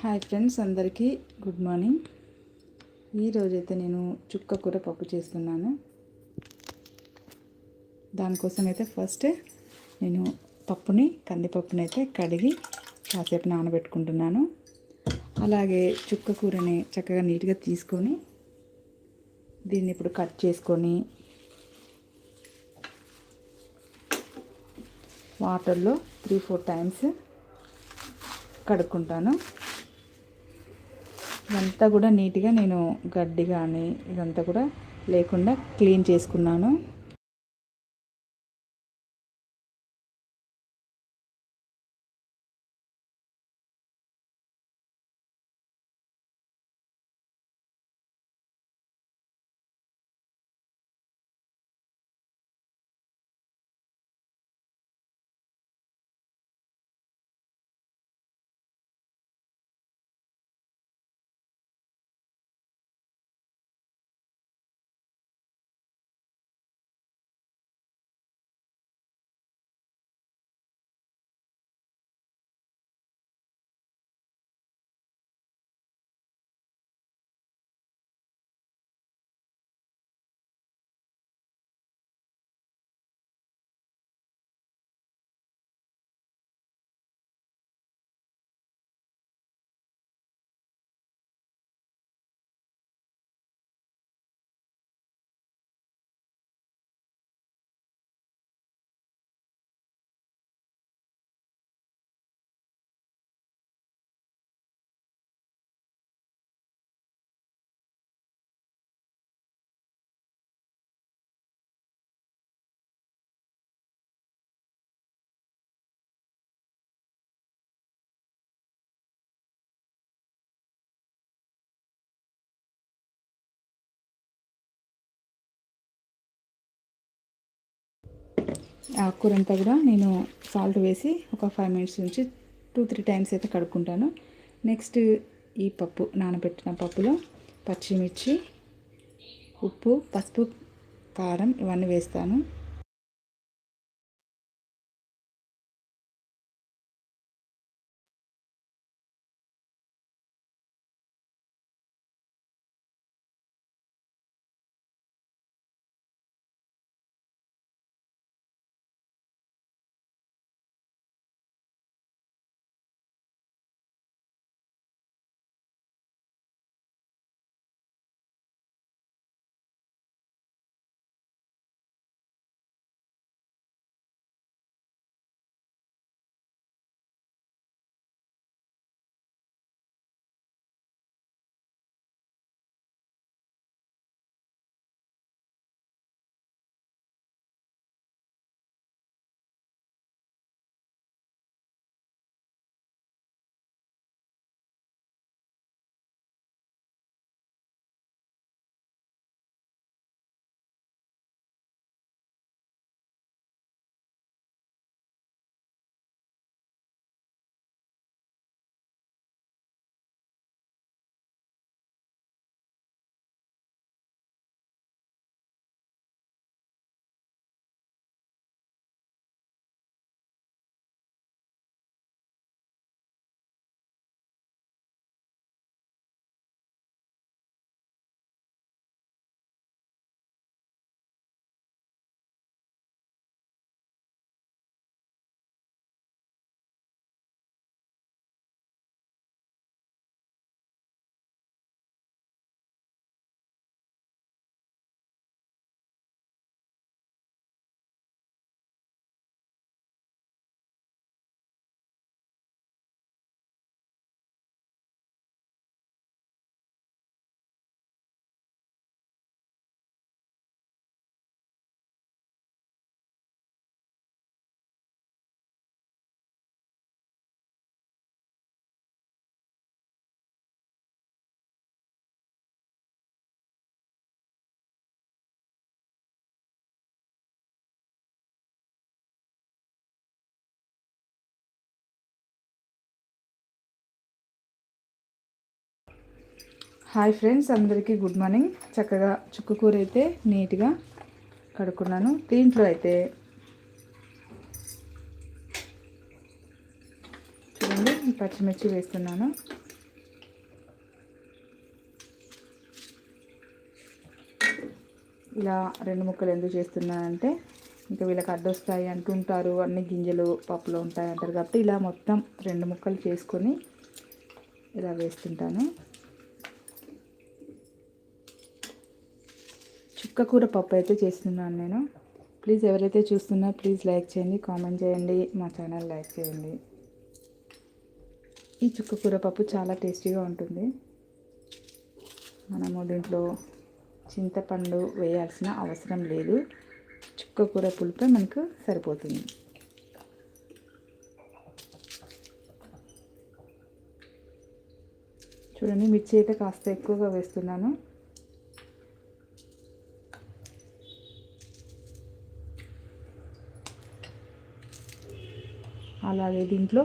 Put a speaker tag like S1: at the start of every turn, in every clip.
S1: Hi friends అందరికీ good morning. ఈరోజైతే నేను చుక్క కూర పప్పు చేస్తున్నాను. దానికోసం అయితే ఫస్ట్ నేను పప్పుని కందిపప్పుని అయితే కడిగి కాసేపు నానబెట్టుకుంటున్నాను. అలాగే చుక్క కూరని చక్కగా నీట్గా తీసుకొని దీన్ని ఇప్పుడు కట్ చేసుకొని వాటర్లో త్రీ ఫోర్ టైమ్స్ కడుక్కుంటాను. ఇదంతా కూడా నీట్గా నేను గడ్డి కానీ ఇదంతా కూడా లేకుండా క్లీన్ చేసుకున్నాను. ఆకుకూర అంతా కూడా నేను సాల్ట్ వేసి ఒక ఫైవ్ మినిట్స్ నుంచి టూ త్రీ టైమ్స్ అయితే కడుక్కుంటాను. నెక్స్ట్ ఈ పప్పు నానబెట్టిన పప్పులో పచ్చిమిర్చి ఉప్పు పసుపు కారం ఇవన్నీ వేస్తాను. హాయ్ ఫ్రెండ్స్ అందరికీ గుడ్ మార్నింగ్. చక్కగా చుక్కు కూర అయితే నీట్గా కడుక్కున్నాను. దీంట్లో అయితే చూడండి పచ్చిమిర్చి వేస్తున్నాను. ఇలా రెండు ముక్కలు ఎందుకు చేస్తున్నానంటే ఇంకా వీళ్ళకి అడ్డొస్తాయి అంటుంటారు. అన్ని గింజలు పప్పులో ఉంటాయి అంటారు కాబట్టి ఇలా మొత్తం రెండు ముక్కలు చేసుకొని ఇలా వేస్తుంటాను. చుక్క కూర పప్పు అయితే చేస్తున్నాను నేను. ప్లీజ్ ఎవరైతే చూస్తున్నా ప్లీజ్ లైక్ చేయండి కామెంట్ చేయండి మా ఛానల్ లైక్ చేయండి. ఈ చుక్క కూర పప్పు చాలా టేస్టీగా ఉంటుంది. మనము దీంట్లో చింతపండు వేయాల్సిన అవసరం లేదు. చుక్క కూర పులుపే మనకు సరిపోతుంది. చూడండి మిర్చి అయితే కాస్త ఎక్కువగా వేస్తున్నాను. అలాగే దీంట్లో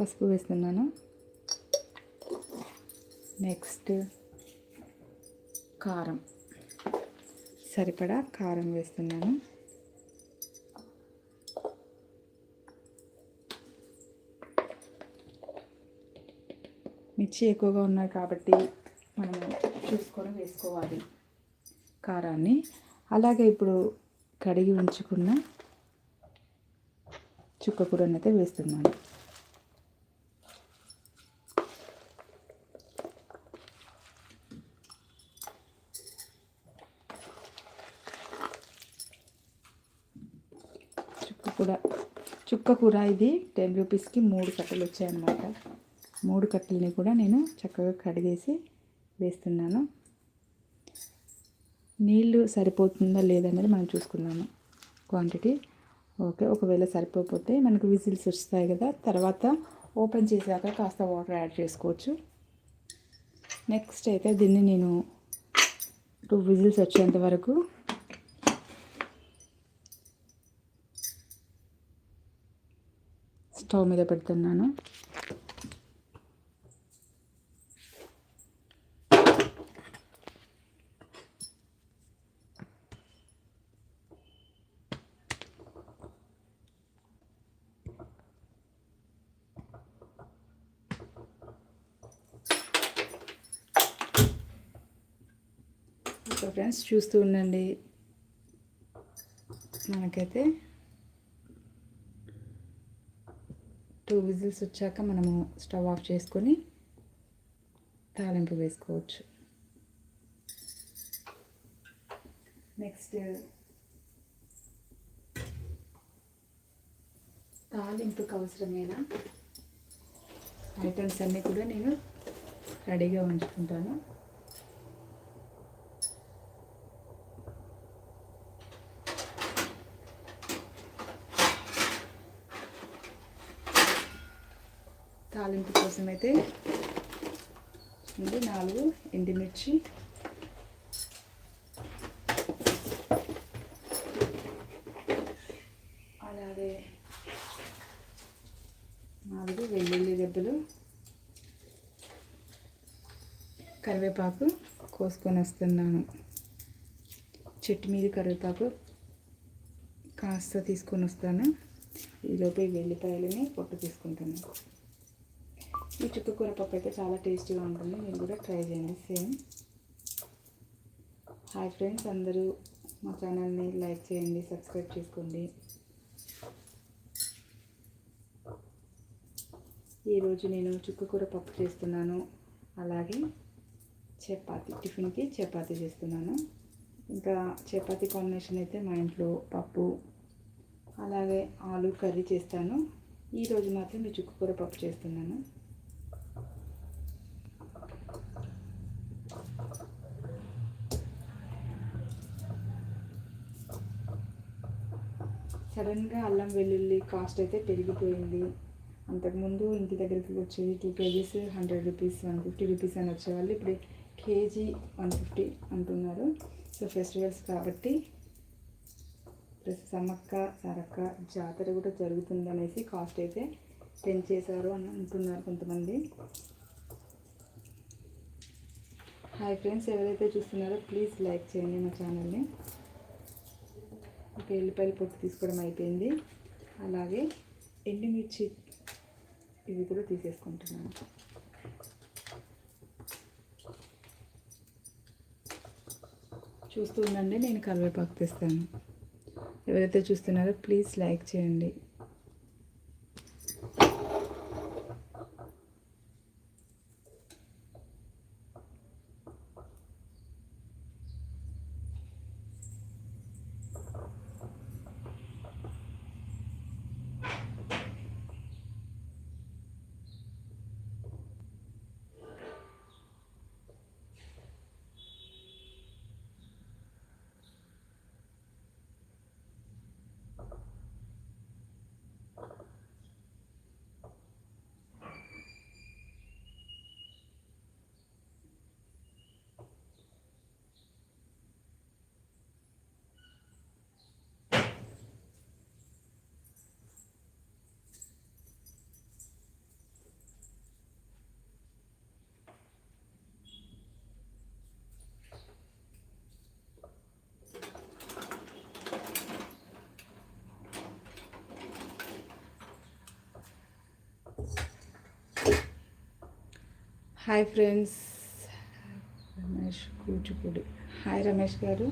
S1: పసుపు వేస్తున్నాను. నెక్స్ట్ కారం. సరిపడా కారం వేస్తున్నాను. మిర్చి ఎక్కువగా ఉన్నాయి కాబట్టి మనం చూసుకొని వేసుకోవాలి కారాన్ని. అలాగే ఇప్పుడు కడిగి ఉంచుకున్న చుక్క కూరని అయితే వేస్తున్నాను. చుక్క కూర చుక్క కూర ఇది టెన్ రూపీస్కి మూడు కట్టలు వచ్చాయన్నమాట. మూడు కట్టెలని కూడా నేను చక్కగా కడిగేసి వేస్తున్నాను. నీళ్ళు సరిపోతుందా లేదనేది మనం చూసుకుందాము. క్వాంటిటీ ఓకే ఒకవేళ సరిపోతే మనకు విజిల్స్ వస్తాయి కదా. తర్వాత ఓపెన్ చేశాక కాస్త వాటర్ యాడ్ చేసుకోవచ్చు. నెక్స్ట్ అయితే దీన్ని నేను టూ విజిల్స్ వచ్చేంత వరకు స్టవ్ మీద పెడుతున్నాను. సో ఫ్రెండ్స్ చూస్తూ ఉండండి. మనకైతే టూ విజిల్స్ వచ్చాక మనము స్టవ్ ఆఫ్ చేసుకొని తాలింపు వేసుకోవచ్చు. నెక్స్ట్ తాలింపుకి అవసరమైన ఐటమ్స్ అన్నీ కూడా నేను రెడీగా ఉంచుకుంటాను. అయితే ఉంది నాలుగు ఎండుమిర్చి. అలాగే నాలుగు వెల్లుల్లి దెబ్బలు కరివేపాకు కోసుకొని వస్తున్నాను. చెట్టు మీద కరివేపాకు కాస్త తీసుకొని వస్తాను. ఈలోపు ఈ వెల్లిపాయలని పొట్టు తీసుకుంటాను. ఈ చుక్కకూర పప్పు అయితే చాలా టేస్టీగా ఉంటుంది. మీరు కూడా ట్రై చేయండి. సేమ్. హాయ్ ఫ్రెండ్స్ అందరూ మా ఛానల్ని లైక్ చేయండి సబ్స్క్రైబ్ చేసుకోండి. ఈరోజు నేను చుక్కకూర పప్పు చేస్తున్నాను. అలాగే చపాతి టిఫిన్కి చపాతి చేస్తున్నాను. ఇంకా చపాతి కాంబినేషన్ అయితే మా ఇంట్లో పప్పు అలాగే ఆలు కర్రీ చేస్తాను. ఈరోజు మాత్రం ఈ చుక్కకూర పప్పు చేస్తున్నాను. సడన్గా అల్లం వెల్లుల్లి కాస్ట్ అయితే పెరిగిపోయింది. అంతకుముందు ఇంటి దగ్గరికి వచ్చేది two kgs hundred rupees one fifty rupees అని వచ్చేవాళ్ళు. ఇప్పుడు కేజీ వన్ ఫిఫ్టీ అంటున్నారు. సో ఫెస్టివల్స్ కాబట్టి ప్లస్ సమ్మక్క సరక్క జాతర కూడా జరుగుతుంది అనేసి కాస్ట్ అయితే పెంచేశారు అని అంటున్నారు కొంతమంది. హాయ్ ఫ్రెండ్స్ ఎవరైతే చూస్తున్నారో ప్లీజ్ లైక్ చేయండి మా ఛానల్ని. ఒక ఎల్లిపాయల పొట్టు తీసుకోవడం అయిపోయింది. అలాగే ఎండుమిర్చి ఇది కూడా తీసేసుకుంటున్నాను. చూస్తూ ఉండండి నేను కరివేపాకు తెస్తాను. ఎవరైతే చూస్తున్నారో ప్లీజ్ లైక్ చేయండి. Hi friends. Ramesh Kuchipudi. Hi Ramesh గారు.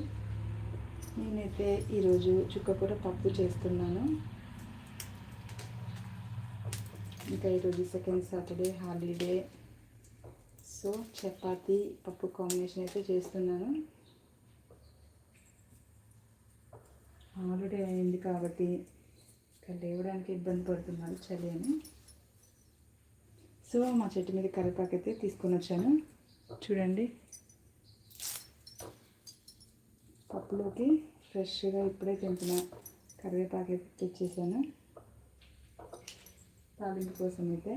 S1: నేనైతే ఈరోజు చుక్కకూర పప్పు చేస్తున్నాను. ఇంకా ఈరోజు second Saturday holiday so chapati పప్పు కాంబినేషన్ అయితే చేస్తున్నాను. హాలిడే అయింది కాబట్టి ఇంకా లేవడానికి ఇబ్బంది పడుతున్నాను చలి అని. సో మా చెట్టు మీద కరివేపాకు అయితే తీసుకొని వచ్చాను చూడండి. పప్పులోకి ఫ్రెష్గా ఇప్పుడే తెంపిన కరివేపాకు అయితే తెచ్చేసాను. తాలింపు కోసం అయితే.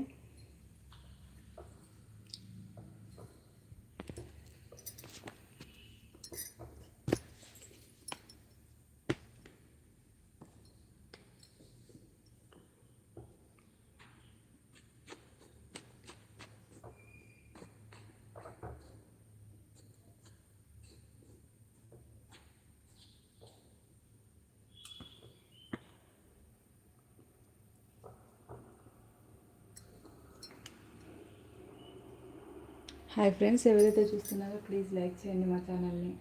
S1: హాయ్ ఫ్రెండ్స్ ఎవరైతే చూస్తున్నారో ప్లీజ్ లైక్ చేయండి మా ఛానల్ని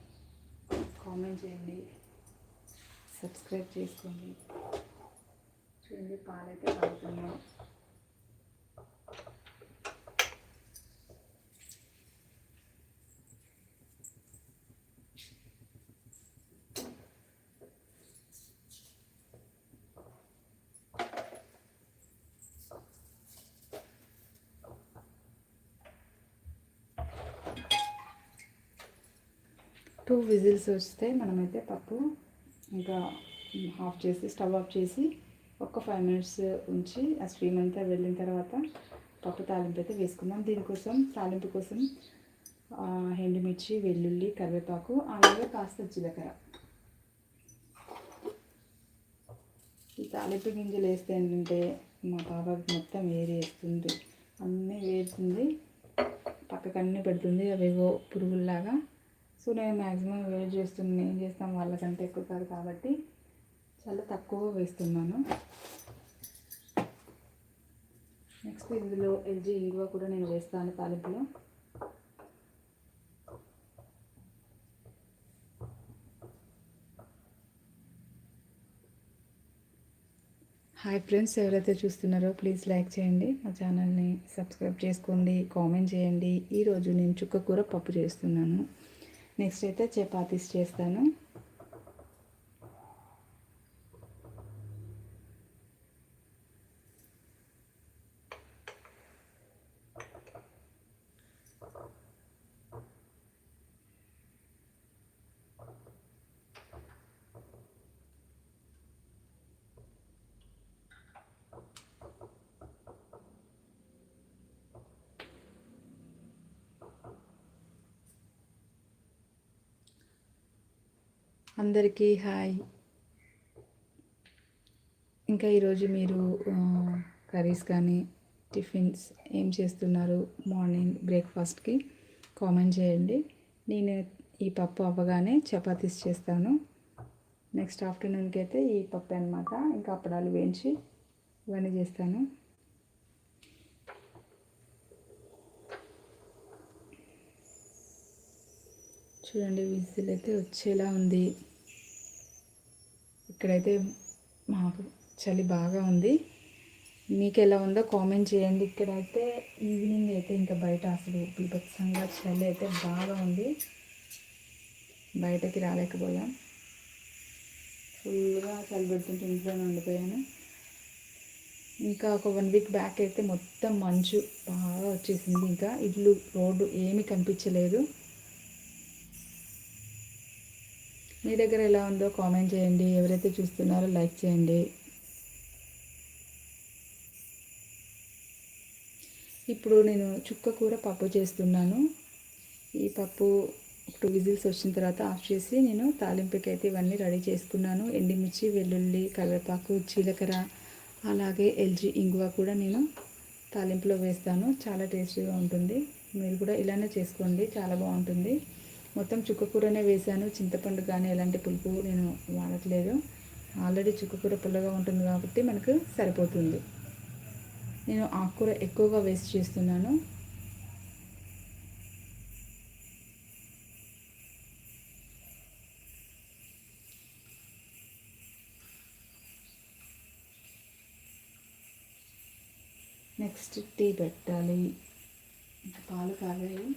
S1: కామెంట్ చేయండి. సబ్స్క్రైబ్ చేసుకోండి. చూడండి పాలైతే పడుతున్నాం టూ విజిల్స్ వస్తే మనమైతే పప్పు ఇంకా ఆఫ్ చేసి స్టవ్ ఆఫ్ చేసి ఒక ఫైవ్ మినిట్స్ ఉంచి ఆ స్టీమ్ అంతా వెళ్ళిన తర్వాత పప్పు తాలింపు అయితే వేసుకుందాం. దీనికోసం తాలింపు కోసం ఎండుమిర్చి వెల్లుల్లి కరివేపాకు అలాగే కాస్త జీలకర్ర. ఈ తాలింపు గింజలు వేస్తే ఏంటంటే మా పాపకి మొత్తం వేరేస్తుంది. అన్నీ వేరుతుంది. పక్కకన్నీ పెడుతుంది. అవేవో పురుగుల్లాగా సో నేను మ్యాక్సిమం వేట్ చేస్తున్నాను నేను చేస్తాం వాళ్ళకంటే ఎక్కువ కాదు కాబట్టి చాలా తక్కువ వేస్తున్నాను. నెక్స్ట్ ఇందులో ఎల్జీ ఇంగువ కూడా నేను వేస్తాను తాలింపులో. హాయ్ ఫ్రెండ్స్ ఎవరైతే చూస్తున్నారో ప్లీజ్ లైక్ చేయండి. మా ఛానల్ని సబ్స్క్రైబ్ చేసుకోండి కామెంట్ చేయండి. ఈరోజు నేను చుక్క కూర పప్పు చేస్తున్నాను. నెక్స్ట్ అయితే చపాతీస్ చేస్తాను. అందరికీ హాయ్. ఇంకా ఈరోజు మీరు కర్రీస్ కానీ టిఫిన్స్ ఏం చేస్తున్నారు? మార్నింగ్ బ్రేక్ఫాస్ట్కి కామెంట్ చేయండి. నేను ఈ పప్పు అవ్వగానే చపాతీస్ చేస్తాను. నెక్స్ట్ ఆఫ్టర్నూన్కి అయితే ఈ పప్పు అనమాట ఇంకా అప్పడాలు వేయించి ఇవన్నీ చేస్తాను. చూడండి విజిల్ అయితే వచ్చేలా ఉంది. ఇక్కడైతే మాకు చలి బాగా ఉంది. మీకు ఎలా ఉందో కామెంట్ చేయండి. ఇక్కడైతే ఈవినింగ్ అయితే ఇంకా బయట అసలు బీభత్సంగా చలి అయితే బాగా ఉంది. బయటకి రాలేకపోయాం. ఫుల్గా చలి పెడుతుంటే ఇంట్లోనే ఉండిపోయాను. ఇంకా ఒక వన్ వీక్ బ్యాక్ అయితే మొత్తం మంచు బాగా వచ్చేసింది. ఇంకా ఇల్లు రోడ్డు ఏమీ కనిపించలేదు. మీ దగ్గర ఎలా ఉందో కామెంట్ చేయండి. ఎవరైతే చూస్తున్నారో లైక్ చేయండి. ఇప్పుడు నేను చుక్క కూర పప్పు చేస్తున్నాను. ఈ పప్పు టూ విజిల్స్ వచ్చిన తర్వాత ఆఫ్ చేసి నేను తాలింపుకి అయితే ఇవన్నీ రెడీ చేసుకున్నాను. ఎండిమిర్చి వెల్లుల్లి కరివేపాకు జీలకర్ర అలాగే ఎల్జీ ఇంగువ కూడా నేను తాలింపులో వేస్తాను. చాలా టేస్టీగా ఉంటుంది. మీరు కూడా ఇలానే చేసుకోండి. చాలా బాగుంటుంది. మొత్తం చుక్కకూరనే వేసాను చింతపండు కానీ ఎలాంటి పులుపు నేను వాడట్లేదు. ఆల్రెడీ చుక్కకూర పుల్లగా ఉంటుంది కాబట్టి మనకు సరిపోతుంది. నేను ఆకుకూర ఎక్కువగా వేస్ట్ చేస్తున్నాను. నెక్స్ట్ టీ పెట్టాలి. పాలు కాగాయి.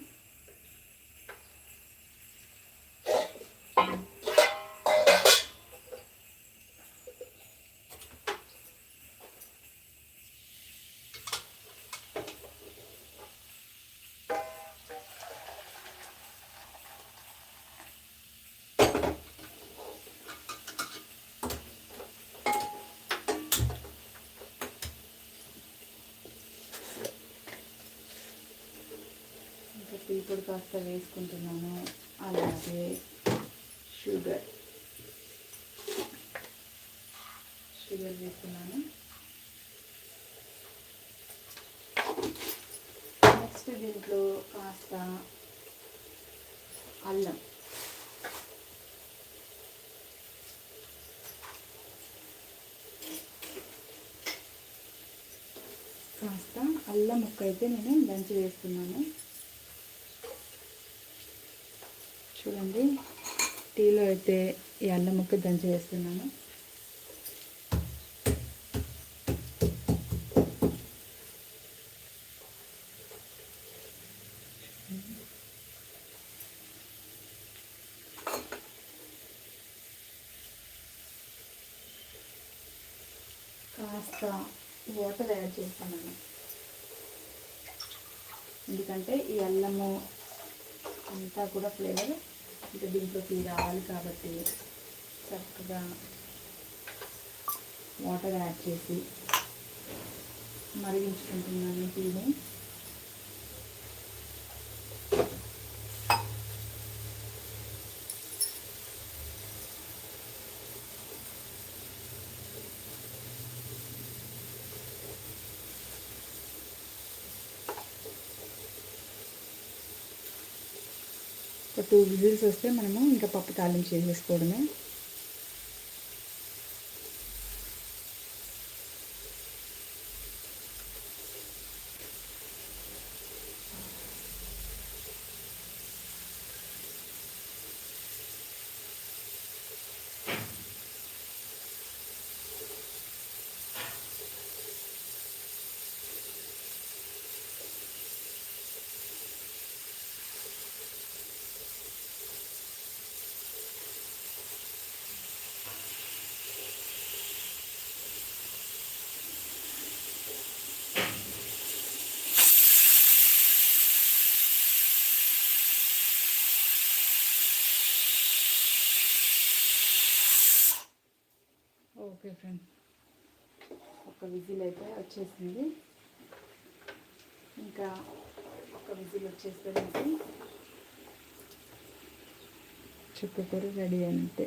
S1: ఇప్పుడు కాస్త వేసుకుంటున్నాను. అలాగే షుగర్. షుగర్ వేస్తున్నాను నెక్స్ట్ దీంట్లో కాస్త అల్లం. కాస్త అల్లం ముక్క అయితే నేను దంచి వేస్తున్నాను చూడండి టీలో అయితే ఈ అల్లం ముక్క దంచి వేస్తున్నాను. కాస్త వాటర్ యాడ్ చేస్తాను ఎందుకంటే ఈ అల్లము అంతా కూడా ఫ్లేవర్ ఇంకా దీంట్లోకి రావాలి కాబట్టి చక్కగా వాటర్ యాడ్ చేసి మరిగించుకుంటున్నాను టీని ఒక టూ విజిల్స్ వస్తే మనము ఇంకా పప్పు తాలింపు చేసేసుకోవడమే. Okay friend. ఒక విజిల్ అయితే వచ్చేసింది. ఇంకా ఒక విజిల్ వచ్చేసరికి మనకి రెడీ అంతే.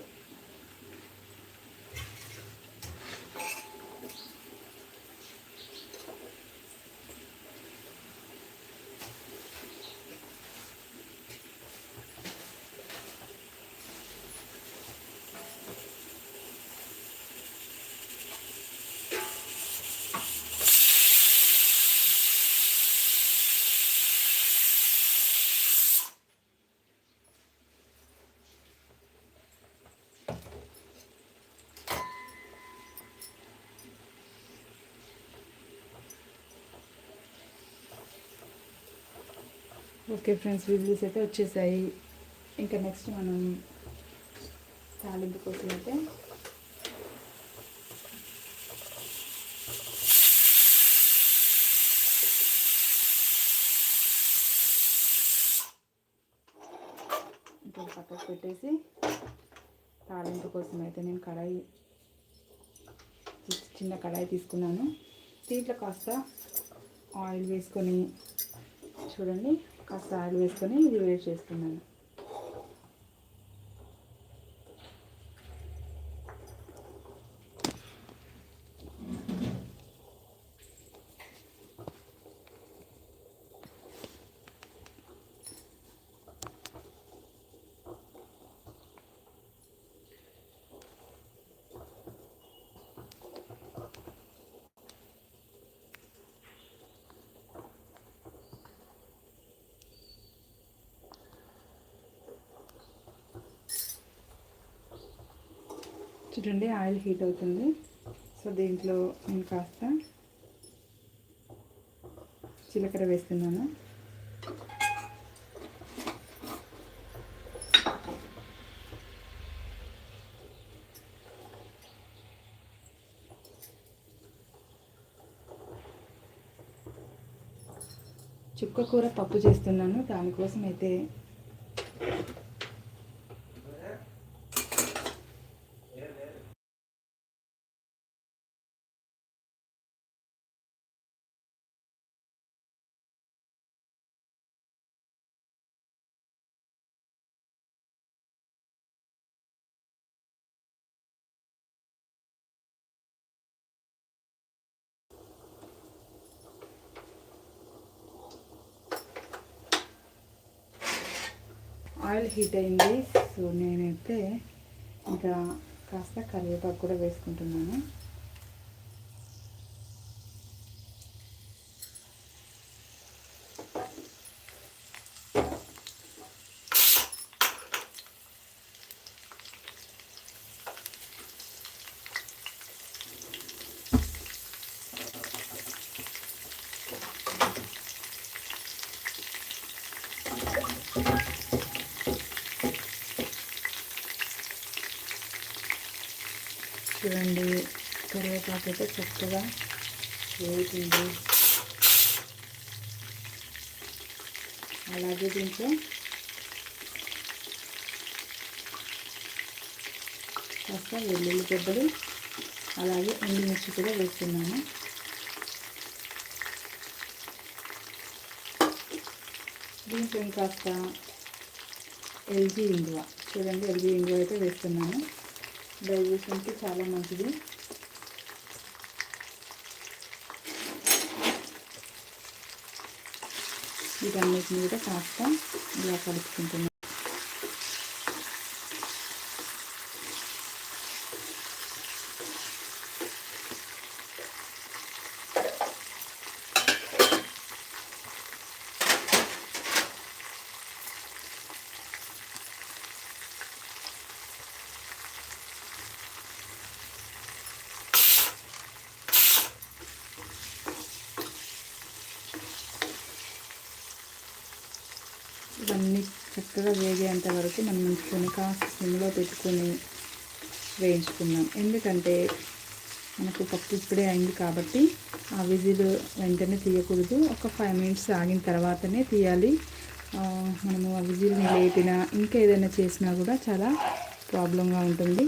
S1: ఓకే ఫ్రెండ్స్ విజిల్స్ అయితే వచ్చేసాయి. ఇంకా నెక్స్ట్ మనం తాలింపు కోసం అయితే ఇంకా పక్కకు పెట్టేసి తాలింపు కోసం అయితే నేను కడాయి చిన్న కడాయి తీసుకున్నాను. దీంట్లో కాస్త ఆయిల్ వేసుకొని చూడండి. కాస్త ఆయిల్ వేసుకొని ఇది వేడి చేస్తున్నాను చూడండి ఆయిల్ హీట్ అవుతుంది. సో దీంట్లో నేను కాస్త జీలకర్ర వేస్తున్నాను. చుక్క కూర పప్పు చేస్తున్నాను. దానికోసం అయితే ఆయిల్ హీట్ అయింది. సో నేనైతే ఇంకా కాస్త కరివేపాకు కూడా వేసుకుంటున్నాను చూడండి కరివేపాకు అయితే చక్కగా వేగుతుంది. అలాగే దీంట్లో కాస్త వెల్లుల్లి గడ్డలు అలాగే ఎండుమిర్చి కూడా వేస్తున్నాను. దీంట్లో కాస్త ఎల్జీ ఇంగువ. చూడండి ఎల్జీ ఇంగువ అయితే వేస్తున్నాను. డైజెషన్కి చాలా మంచిది. వీటన్నిటిని కూడా కాస్త ఇలా కలుపుకుంటున్నాను ఇవన్నీ చక్కగా వేగేంత వరకు కాస్త సిమ్లో పెట్టుకొని వేయించుకున్నాం. ఎందుకంటే మనకు పప్పు ఇప్పుడే అయింది కాబట్టి ఆ విజిల్ వెంటనే తీయకూడదు. ఒక ఫైవ్ మినిట్స్ ఆగిన తర్వాతనే తీయాలి. మనము ఆ విజిల్ని లేపినా ఇంకా ఏదైనా చేసినా కూడా చాలా ప్రాబ్లంగా ఉంటుంది.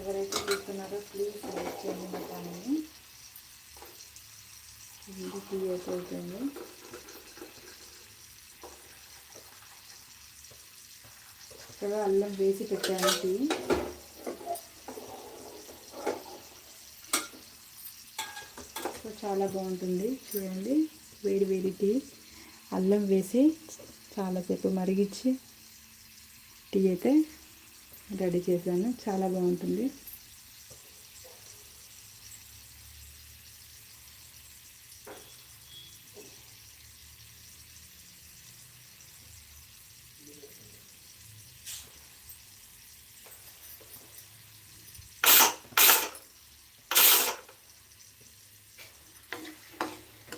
S1: ఎవరైతే చూస్తున్నారో ప్లీజ్ లైక్ చేయండి మా ఛానల్ని. ఇది చక్కగా అల్లం వేసి పెట్టాను టీ సో చాలా బాగుంటుంది. చూడండి వేడి వేడి టీ అల్లం వేసి చాలాసేపు మరిగించి టీ అయితే రెడీ చేశాను. చాలా బాగుంటుంది.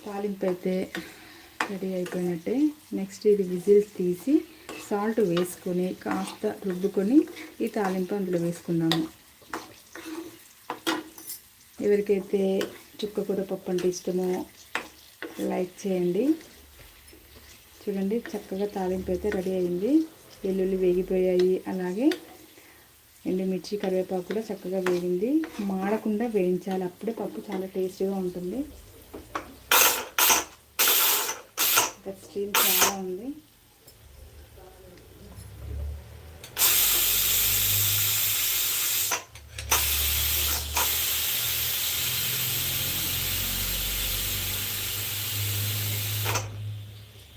S1: తాలింపు అయితే రెడీ అయిపోయినట్టే. నెక్స్ట్ ఇది విజిల్స్ తీసి సాల్ట్ వేసుకొని కాస్త రుబ్బుకొని ఈ తాలింపు అందులో వేసుకున్నాము ఎవరికైతే చుక్కకూర పప్పు అంటే ఇష్టమో లైక్ చేయండి. చూడండి చక్కగా తాలింపు అయితే రెడీ అయింది. వెల్లుల్లి వేగిపోయాయి. అలాగే ఎండుమిర్చి కరివేపాకు కూడా చక్కగా వేగింది. మాడకుండా వేయించాలి. అప్పుడే పప్పు చాలా టేస్టీగా ఉంటుంది. స్టీమ్ చాలా ఉంది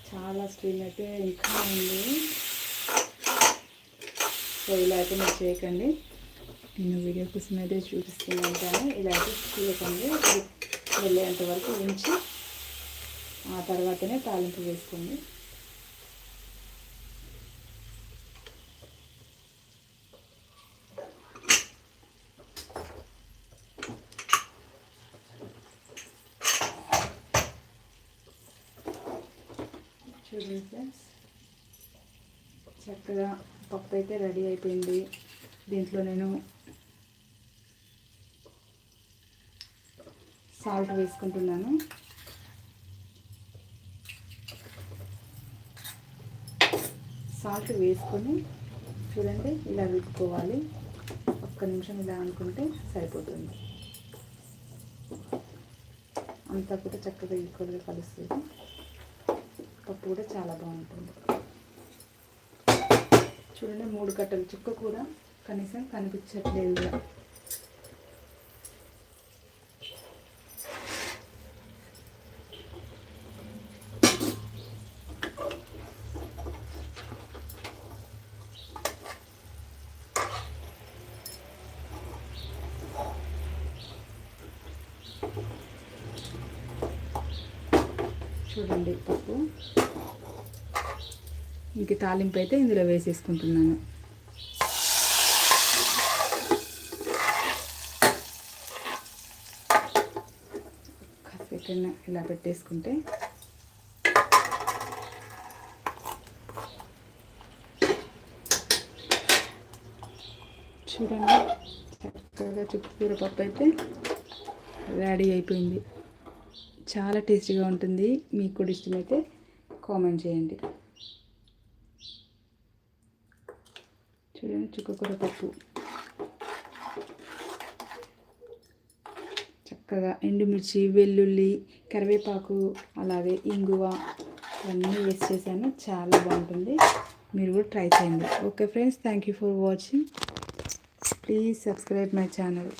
S1: చాలా స్టీమ్ అయితే ఇంకా ఉంది సో ఇలా అయితే మీరు చేయకండి. నేను వీడియో కోసం అయితే చూపిస్తున్నాను. ఇలా అయితే చేయకండి వెళ్ళేంత వరకు ఉంచి ఆ తర్వాతనే తాలింపు వేసుకోండి చూడండి ఫ్రెండ్స్ చక్కగా పప్పు అయితే రెడీ అయిపోయింది. దీంట్లో నేను సాల్ట్ వేసుకుంటున్నాను. సాల్ట్ వేసుకొని చూడండి ఇలా రుద్దుకోవాలి ఒక్క నిమిషం ఇలా అనుకుంటే సరిపోతుంది. అంతా కూడా చక్కగా ఈక్వల్గా కలుస్తుంది. పప్పు కూడా చాలా బాగుంటుంది. చూడండి మూడు కట్టలు చుక్క కూడా కనీసం కనిపించట్లేదు చూడండి పప్పు ఇంక తాలింపు అయితే ఇందులో వేసేసుకుంటున్నాను. సెకండ్ ఇలా పెట్టేసుకుంటే చూడండి చక్కగా చుక్కకూర పప్పు అయితే రెడీ అయిపోయింది. చాలా టేస్టీగా ఉంటుంది. మీకు కూడా ఇష్టమైతే కామెంట్ చేయండి చూడండి చుక్కకూర పప్పు చక్కగా ఎండుమిర్చి వెల్లుల్లి కరివేపాకు అలాగే ఇంగువ ఇవన్నీ వేస్ట్ చేశాను. చాలా బాగుంటుంది. మీరు కూడా ట్రై చేయండి. Okay friends thank you for watching. Please subscribe my channel.